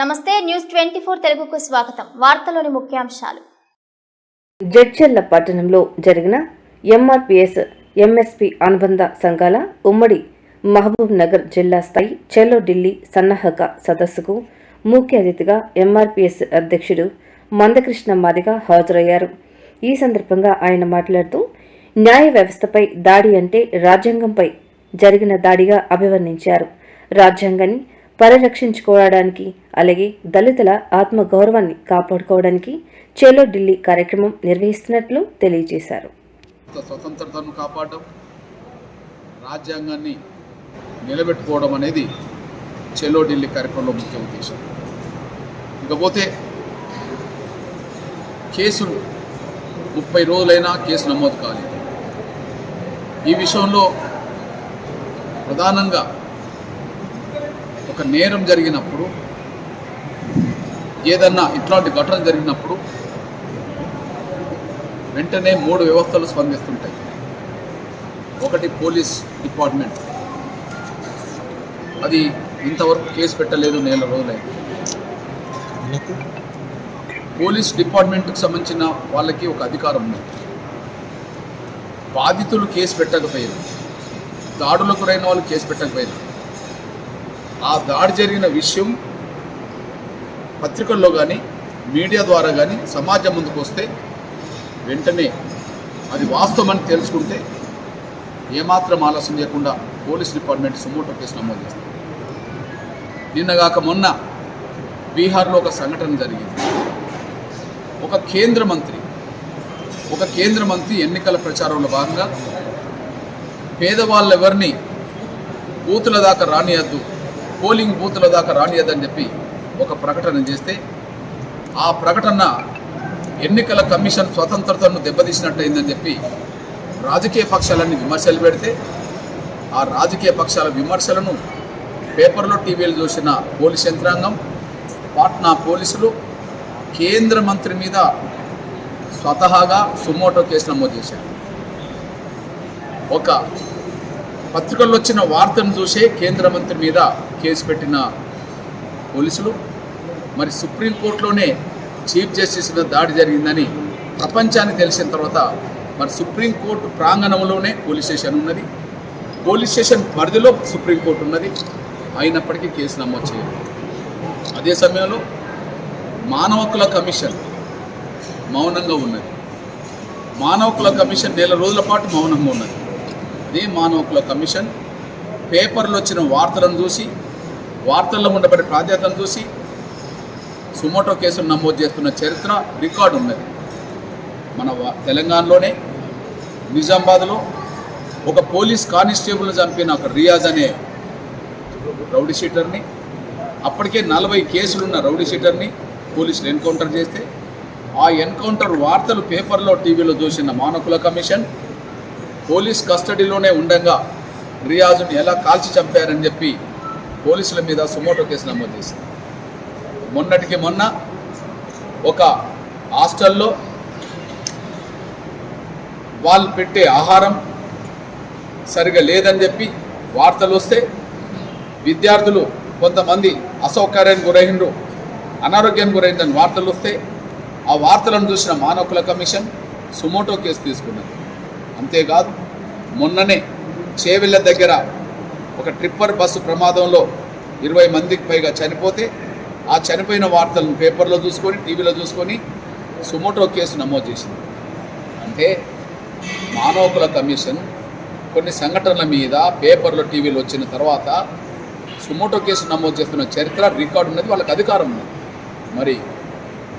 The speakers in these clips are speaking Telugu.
నమస్తే న్యూస్ ట్వంటీ ఫోర్ తెలుగుకు స్వాగతం. వార్తలోని ముఖ్యాంశాలు. జడ్చర్ల పట్టణంలో జరిగిన ఎంఆర్పిఎస్ ఎంఎస్పి అనుబంధ సంఘాల ఉమ్మడి మహబూబ్ నగర్ జిల్లా స్థాయి చెలో ఢిల్లీ సన్నాహక సదస్సుకు ముఖ్య అతిథిగా ఎంఆర్పిఎస్ అధ్యక్షుడు మందకృష్ణ మాదిగ హాజరయ్యారు. ఈ సందర్భంగా ఆయన మాట్లాడుతూ న్యాయ వ్యవస్థపై దాడి అంటే రాజ్యాంగంపై జరిగిన దాడిగా అభివర్ణించారు. రాజ్యాంగాన్ని పరిరక్షించుకోవడానికి అలాగే దళితుల ఆత్మగౌరవాన్ని కాపాడుకోవడానికి చేలో ఢిల్లీ కార్యక్రమం నిర్వహిస్తున్నట్లు తెలియజేశారు. స్వతంత్రతను కాపాడడం రాజ్యాంగాన్ని నిలబెట్టుకోవడం అనేది చెలో ఢిల్లీ కార్యక్రమంలో ముఖ్య ఉద్దేశం. ఇకపోతే కేసులు ముప్పై రోజులైనా కేసు నమోదు కాలేదు. ఈ విషయంలో ప్రధానంగా ఒక నేరం జరిగినప్పుడు ఏదన్నా ఇట్లాంటి ఘటన జరిగినప్పుడు వెంటనే మూడు వ్యవస్థలు స్పందిస్తుంటాయి. ఒకటి పోలీస్ డిపార్ట్మెంట్. అది ఇంతవరకు కేసు పెట్టలేదు నెల రోజులైంది పోలీస్ డిపార్ట్మెంట్కి సంబంధించిన వాళ్ళకి ఒక అధికారం ఉంది. బాధితులు కేసు పెట్టకపోయినా దాడులకు గురైన వాళ్ళు కేసు పెట్టకపోయినా ఆ దాడి జరిగిన విషయం పత్రికల్లో కానీ మీడియా ద్వారా కానీ సమాజం ముందుకు వస్తే వెంటనే అది వాస్తవమని తెలుసుకుంటే ఏమాత్రం ఆలస్యం చేయకుండా పోలీస్ డిపార్ట్మెంట్ సుమోటో కేసు నమోదు చేస్తుంది నిన్నగాక మొన్న బీహార్లో ఒక సంఘటన జరిగింది. ఒక కేంద్ర మంత్రి ఒక కేంద్ర మంత్రి ఎన్నికల ప్రచారంలో భాగంగా పేదవాళ్ళెవరిని బూతుల దాకా రానియద్దు పోలింగ్ బూతుల దాకా రానియదని చెప్పి ఒక ప్రకటన చేస్తే ఆ ప్రకటన ఎన్నికల కమిషన్ స్వతంత్రతను దెబ్బతీసినట్టయిందని చెప్పి రాజకీయ పక్షాలన్నీ విమర్శలు పెడితే ఆ రాజకీయ పక్షాల విమర్శలను పేపర్లో టీవీలు చూసిన పోలీస్ యంత్రాంగం పాట్నా పోలీసులు కేంద్ర మంత్రి మీద స్వతహాగా సుమోటో కేసు నమోదు చేశారు. ఒక పత్రికల్లో వచ్చిన వార్తను చూసే కేంద్ర మంత్రి మీద కేసు పెట్టిన పోలీసులు మరి సుప్రీంకోర్టులోనే చీఫ్ జస్టిస్ మీద దాడి జరిగిందని ప్రపంచానికి తెలిసిన తర్వాత మరి సుప్రీంకోర్టు ప్రాంగణంలోనే పోలీస్ స్టేషన్ ఉన్నది. పోలీస్ స్టేషన్ పరిధిలో సుప్రీంకోర్టు ఉన్నది. అయినప్పటికీ కేసు నమోదు చేయదు అదే సమయంలో మానవ హక్కుల కమిషన్ మౌనంగా ఉన్నది. మానవ హక్కుల కమిషన్ నెల రోజుల పాటు మౌనంగా ఉన్నది. అదే మానవ హక్కుల కమిషన్ పేపర్లు వచ్చిన వార్తలను చూసి వార్తల్లో ఉండబడే ప్రాధాన్యతను చూసి సుమోటో కేసును నమోదు చేస్తున్న చరిత్ర రికార్డు ఉన్నది. మన తెలంగాణలోనే నిజామాబాద్లో ఒక పోలీస్ కానిస్టేబుల్ని చంపిన ఒక రియాజ్ అనే రౌడీ షీటర్ని అప్పటికే నలభై కేసులున్న రౌడీ షీటర్ని పోలీసులు ఎన్కౌంటర్ చేస్తే ఆ ఎన్కౌంటర్ వార్తలు పేపర్లో టీవీలో చూసిన మానకుల కమిషన్ పోలీస్ కస్టడీలోనే ఉండగా రియాజుని ఎలా కాల్చి చంపారని చెప్పి పోలీసుల మీద సుమోటో కేసు నమోదు చేసింది. మొన్నటికి మొన్న ఒక హాస్టల్లో వాళ్ళు పెట్టే ఆహారం సరిగా లేదని చెప్పి వార్తలు వస్తే విద్యార్థులు కొంతమంది అసౌకర్యానికి గురైండ్రు అనారోగ్యానికి గురైందని వార్తలు వస్తే ఆ వార్తలను చూసిన మానవకుల కమిషన్ సుమోటో కేసు తీసుకున్నది. అంతేకాదు మొన్ననే చేవెళ్ళ దగ్గర ఒక ట్రిప్పర్ బస్సు ప్రమాదంలో ఇరవై మందికి పైగా చనిపోతే ఆ చనిపోయిన వార్తలను పేపర్లో చూసుకొని టీవీలో చూసుకొని సుమోటో కేసు నమోదు చేసింది. అంటే మానవకుల కమిషన్ కొన్ని సంఘటనల మీద పేపర్లో టీవీలో వచ్చిన తర్వాత సుమోటో కేసు నమోదు చేస్తున్న చరిత్ర రికార్డు ఉన్నది వాళ్ళకి అధికారం ఉన్నది. మరి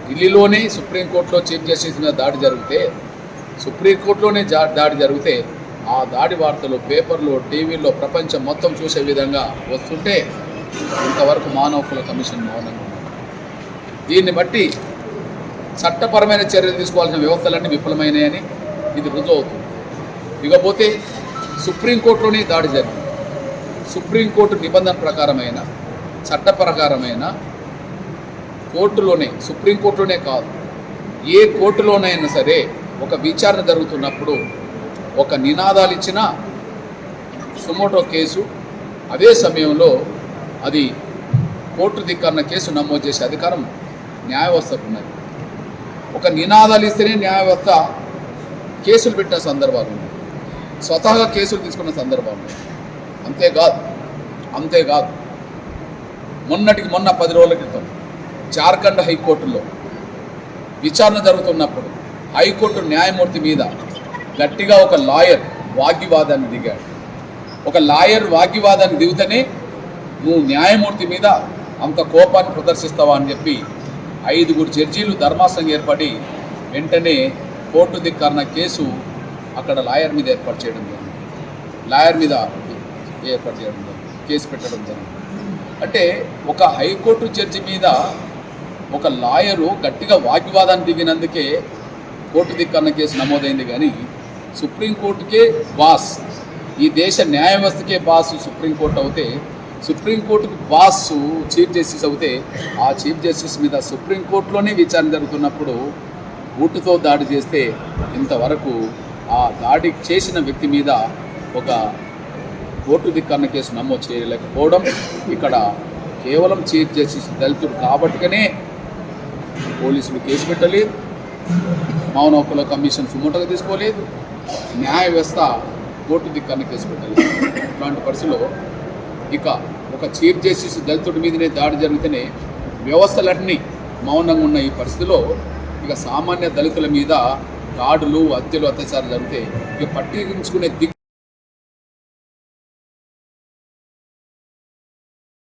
ఢిల్లీలోనే సుప్రీంకోర్టులో చీఫ్ జస్టిస్ మీద దాడి జరిగితే సుప్రీంకోర్టులోనే దాడి జరిగితే ఆ దాడి వార్తలు పేపర్లో టీవీలో ప్రపంచం మొత్తం చూసే విధంగా వస్తుంటే ఇంతవరకు మానవ హక్కుల కమిషన్ మౌనంగా దీన్ని బట్టి చట్టపరమైన చర్యలు తీసుకోవాల్సిన వ్యవస్థలన్నీ విఫలమైనాయని ఇది రుజువు అవుతుంది. ఇకపోతే సుప్రీంకోర్టులోనే దాడి జరిగింది. సుప్రీంకోర్టు నిబంధన ప్రకారమైన చట్ట ప్రకారమైన కోర్టులోనే సుప్రీంకోర్టులోనే కాదు ఏ కోర్టులోనైనా సరే ఒక విచారణ జరుగుతున్నప్పుడు ఒక నినాదాలు ఇచ్చిన సుమోటో కేసు అదే సమయంలో అది కోర్టు ధిక్కరణ కేసు నమోదు చేసే అధికారం న్యాయవ్యవస్థకు ఉన్నది. ఒక నినాదాలు ఇస్తేనే న్యాయవ్యవస్థ కేసులు పెట్టిన సందర్భాలు ఉన్నాయి. స్వతహాగా కేసులు తీసుకున్న సందర్భాలు ఉన్నాయి. అంతేకాదు అంతేకాదు మొన్నటికి మొన్న పది రోజుల క్రితం జార్ఖండ్ హైకోర్టులో విచారణ జరుగుతున్నప్పుడు హైకోర్టు న్యాయమూర్తి మీద గట్టిగా ఒక లాయర్ వాగ్వివాదాన్ని దిగాడు. ఒక లాయర్ వాగ్వివాదాన్ని దిగుతనే నువ్వు న్యాయమూర్తి మీద అంత కోపాన్ని ప్రదర్శిస్తావా అని చెప్పి ఐదుగురు జడ్జీలు ధర్మాసనం ఏర్పడి వెంటనే కోర్టు ధిక్కరణ కేసు అక్కడ లాయర్ మీద ఏర్పాటు చేయడం జరిగింది. లాయర్ మీద ఏర్పాటు చేయడం జరిగింది. కేసు పెట్టడం జరిగింది. అంటే ఒక హైకోర్టు జడ్జి మీద ఒక లాయరు గట్టిగా వాగ్వివాదాన్ని దిగినందుకే కోర్టు ధిక్కరణ కేసు నమోదైంది కానీ సుప్రీంకోర్టుకే బాస్. ఈ దేశ న్యాయ వ్యవస్థకే బాస్ సుప్రీంకోర్టు అవుతే సుప్రీంకోర్టుకు బాస్ చీఫ్ జస్టిస్ అవుతే ఆ చీఫ్ జస్టిస్ మీద సుప్రీంకోర్టులోనే విచారణ జరుగుతున్నప్పుడు ఊటుతో దాడి చేస్తే ఇంతవరకు ఆ దాడి చేసిన వ్యక్తి మీద ఒక కోర్టు ధిక్కరణ కేసు నమోదు చేయలేకపోవడం ఇక్కడ కేవలం చీఫ్ జస్టిస్ దళితుడు కాబట్టికనే పోలీసులు కేసు పెట్టలేదు మౌన హక్కుల కమిషన్ సుమోటగా తీసుకోలేదు. న్యాయ వ్యవస్థ కోర్టు దిక్కన్న కేసు పెట్టలేదు ఇట్లాంటి పరిస్థితిలో ఇక ఒక చీఫ్ జస్టిస్ దళితుడి మీదనే దాడి జరిగితేనే వ్యవస్థలన్నీ మౌనంగా ఉన్న ఈ పరిస్థితిలో ఇక సామాన్య దళితుల మీద దాడులు హత్యలు అత్యాచారాలు జరిగితే ఇక పట్టించుకునే దిక్కు